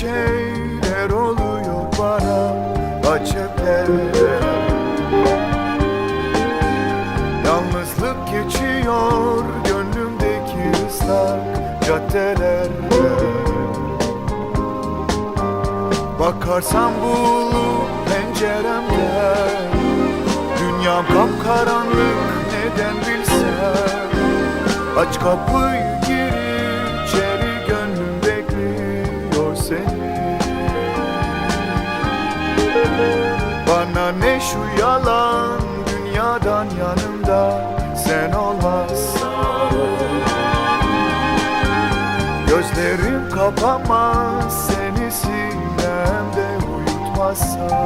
şeyler oluyor bana Acepler Yalnızlık geçiyor gönlümdeki ıslak caddelerde. Bakarsam bulup penceremden Dünyam kapkaranlık neden bilsem? Aç kapıyı Ne şu yalan dünyadan yanımda sen olmazsan Gözlerim kapamaz seni sinemde uyutmazsan